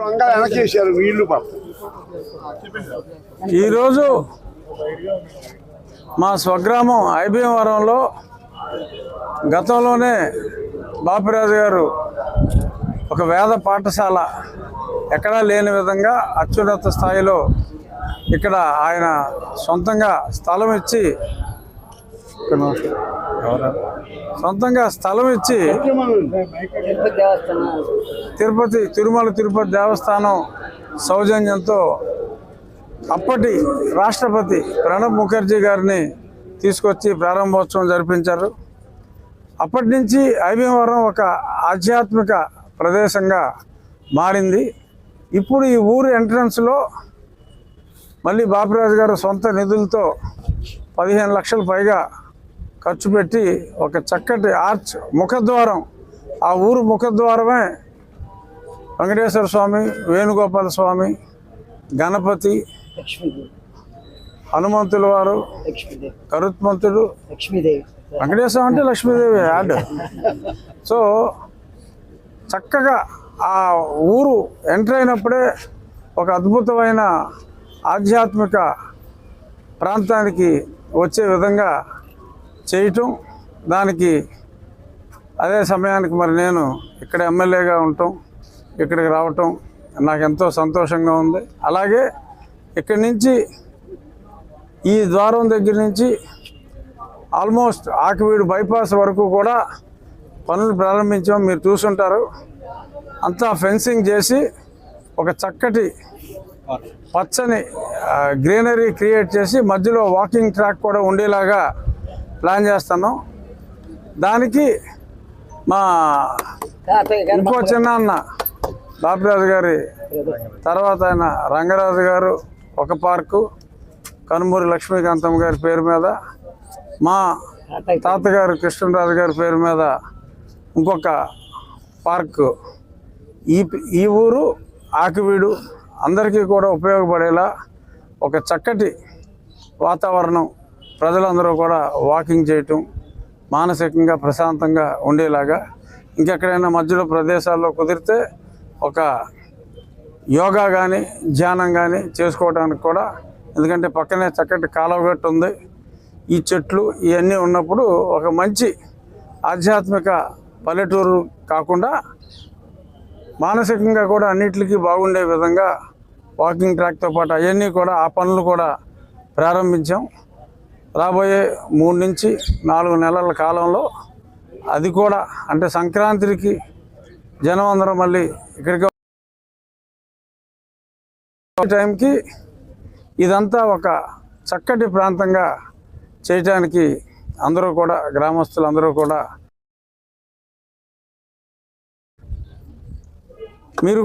వంగా వెనకేసారు వీళ్ళు పాపం ఈరోజు మా స్వగ్రామం ఐబీఎంవరంలో గతంలోనే బాపిరాజు గారు ఒక వేద పాఠశాల ఎక్కడా లేని విధంగా అత్యున్నత స్థాయిలో ఇక్కడ ఆయన సొంతంగా స్థలం ఇచ్చి సొంతంగా స్థలం ఇచ్చి తిరుపతి తిరుమల తిరుపతి దేవస్థానం సౌజన్యంతో అప్పటి రాష్ట్రపతి ప్రణబ్ ముఖర్జీ గారిని తీసుకొచ్చి ప్రారంభోత్సవం జరిపించారు. అప్పటి నుంచి ఐబీవరం ఒక ఆధ్యాత్మిక ప్రదేశంగా మారింది. ఇప్పుడు ఈ ఊరు ఎంట్రన్స్లో మళ్ళీ బాపిరాజు గారు సొంత నిధులతో పదిహేను లక్షల పైగా ఖర్చు పెట్టి ఒక చక్కటి ఆర్చ్ ముఖద్వారం ఆ ఊరు ముఖద్వారమే వెంకటేశ్వర స్వామి వేణుగోపాల స్వామి గణపతి లక్ష్మీదేవి. హనుమంతుల వారు లక్ష్మీదేవి. గరుత్మంతుడు లక్ష్మీదేవి. వెంకటేశ్వర అంటే లక్ష్మీదేవి యాడ్. సో చక్కగా ఆ ఊరు ఎంటర్ అయినప్పుడే ఒక అద్భుతమైన ఆధ్యాత్మిక ప్రాంతానికి వచ్చే విధంగా చేయటం. దానికి అదే సమయానికి మరి నేను ఇక్కడ ఎమ్మెల్యేగా ఉండటం ఇక్కడికి రావటం నాకు ఎంతో సంతోషంగా ఉంది. అలాగే ఇక్కడి నుంచి ఈ ద్వారం దగ్గర నుంచి ఆల్మోస్ట్ ఆకివీడు బైపాస్ వరకు కూడా పనులు ప్రారంభించాం మీరు చూసుంటారు. అంతా ఫెన్సింగ్ చేసి ఒక చక్కటి పచ్చని గ్రీనరీ క్రియేట్ చేసి మధ్యలో వాకింగ్ ట్రాక్ కూడా ఉండేలాగా ప్లాన్ చేస్తున్నాం. దానికి మా ఇంకో చిన్న అన్న బాపిరాజు గారి తర్వాత ఆయన రంగరాజు గారు ఒక పార్కు కనుమూరి లక్ష్మీకాంతమ్మ గారి పేరు మీద మా తాతగారు కృష్ణరాజు గారి పేరు మీద ఇంకొక పార్కు. ఈ ఈ ఊరు ఆకివీడు అందరికీ కూడా ఉపయోగపడేలా ఒక చక్కటి వాతావరణం ప్రజలందరూ కూడా వాకింగ్ చేయటం మానసికంగా ప్రశాంతంగా ఉండేలాగా ఇంకెక్కడైనా మధ్యలో ప్రదేశాల్లో కుదిరితే ఒక యోగా కానీ ధ్యానం కానీ చేసుకోవడానికి కూడా ఎందుకంటే పక్కనే చక్కటి కాలవగట్టు ఉంది. ఈ చెట్లు ఇవన్నీ ఉన్నప్పుడు ఒక మంచి ఆధ్యాత్మిక పల్లెటూరు కాకుండా మానసికంగా కూడా అన్నిటికీ బాగుండే విధంగా వాకింగ్ ట్రాక్తో పాటు అవన్నీ కూడా ఆ పనులు కూడా ప్రారంభించాం. రాబోయే మూడు నుంచి నాలుగు నెలల కాలంలో అది కూడా అంటే సంక్రాంతికి జనం అందరం మళ్ళీ ఇక్కడికి టైంకి ఇదంతా ఒక చక్కటి ప్రాంతంగా చేయటానికి అందరూ కూడా గ్రామస్తులందరూ కూడా మీరు